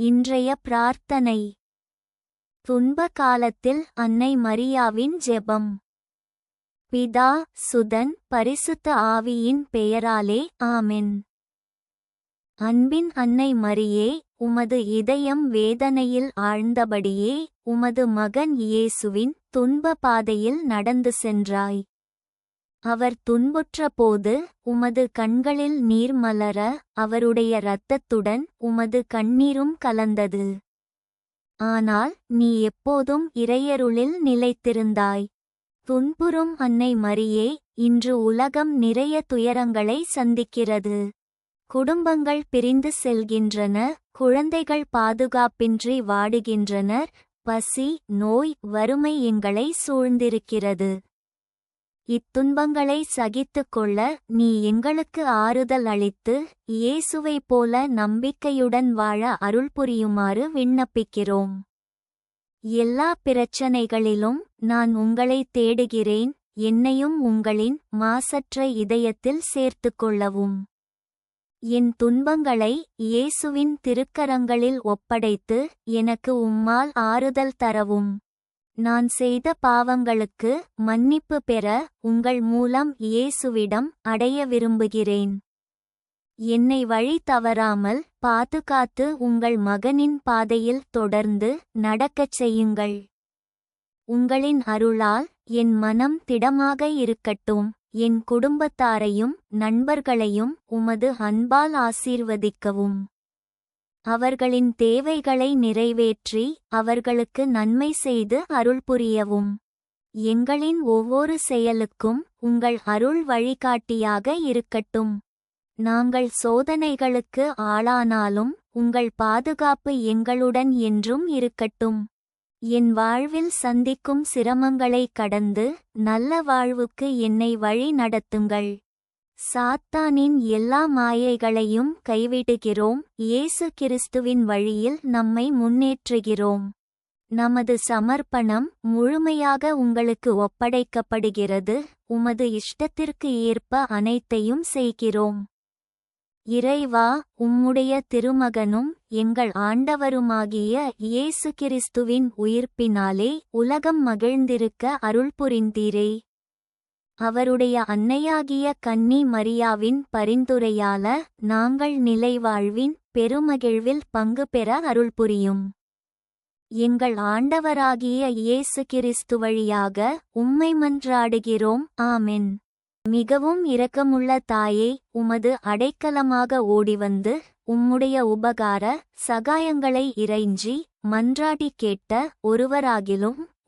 இன்றைய பிரார்த்தனை. துன்ப காலத்தில் அன்னை மரியாவின் ஜெபம். பிதா சுதன் பரிசுத்த ஆவியின் பெயராலே ஆமென். அன்பின் அன்னை மரியே உமது இதயம் வேதனையில் ஆழ்ந்தபடியே உமது மகன் இயேசுவின் துன்ப பாதையில் நடந்து சென்றாய். அவர் துன்புற்றபோது உமது கண்களில் நீர் மலர அவருடைய இரத்தத்துடன் உமது கண்ணீரும் கலந்தது. ஆனால் நீ எப்போதும் இறையருளில் நிலைத்திருந்தாய். துன்புறும் அன்னை மரியே இன்று உலகம் நிறைய துயரங்களை சந்திக்கிறது. குடும்பங்கள் பிரிந்து செல்கின்றன குழந்தைகள் பாதுகாப்பின்றி வாடுகின்றனர் பசி நோய் வறுமை எங்களை சூழ்ந்திருக்கிறது. இத்துன்பங்களை சகித்துக் கொள்ள நீ எங்களுக்கு ஆறுதல் அளித்து இயேசுவைப் போல நம்பிக்கையுடன் வாழ அருள் புரியுமாறு விண்ணப்பிக்கிறோம். எல்லா பிரச்சனைகளிலும் நான் உங்களை தேடுகிறேன் என்னையும் உங்களின் மாசற்ற இதயத்தில் சேர்த்துக் கொள்ளவும். என் துன்பங்களை இயேசுவின் திருக்கரங்களில் ஒப்படைத்து எனக்கு உம்மால் ஆறுதல் தரவும். நான் செய்த பாவங்களுக்கு மன்னிப்பு பெற உங்கள் மூலம் இயேசுவிடம் அடைய விரும்புகிறேன். என்னை வழி தவறாமல் பாதுகாத்து உங்கள் மகனின் பாதையில் தொடர்ந்து நடக்கச் செய்யுங்கள். உங்களின் அருளால் என் மனம் திடமாக இருக்கட்டும். என் குடும்பத்தாரையும் நண்பர்களையும் உமது அன்பால் ஆசீர்வதிக்கவும். அவர்களின் தேவைகளை நிறைவேற்றி அவர்களுக்கு நன்மை செய்து அருள் புரியவும். எங்களின் ஒவ்வொரு செயலுக்கும் உங்கள் அருள் வழிகாட்டியாக இருக்கட்டும். நாங்கள் சோதனைகளுக்கு ஆளானாலும் உங்கள் பாதுகாப்பு எங்களுடன் என்றும் இருக்கட்டும். என் வாழ்வில் சந்திக்கும் சிரமங்களை கடந்து நல்ல வாழ்வுக்கு என்னை வழி நடத்துங்கள். சாத்தானின் எல்லா மாயைகளையும் கைவிடுகிறோம். இயேசு கிறிஸ்துவின் வழியில் நம்மை முன்னேற்றுகிறோம். நமது சமர்ப்பணம் முழுமையாக உங்களுக்கு ஒப்படைக்கப்படுகிறது. உமது இஷ்டத்திற்கு ஏற்ப அனைத்தையும் செய்கிறோம். இறைவா உம்முடைய திருமகனும் எங்கள் ஆண்டவருமாகிய இயேசு கிறிஸ்துவின் உயிர்ப்பினாலே உலகம் மகிழ்ந்திருக்க அருள் புரிந்தீரே. அவருடைய அன்னையாகிய கன்னி மரியாவின் பரிந்துரையால நாங்கள் நிலைவாழ்வின் பெருமகிழ்வில் பங்கு பெற அருள் புரியும். எங்கள் ஆண்டவராகிய இயேசு கிறிஸ்து வழியாக உம்மை மன்றாடுகிறோம். ஆமென். மிகவும் இரக்கமுள்ள தாயே உமது அடைக்கலமாக ஓடிவந்து உம்முடைய உபகார சகாயங்களை இறைஞ்சி மன்றாடி கேட்ட ஒருவராகிலும்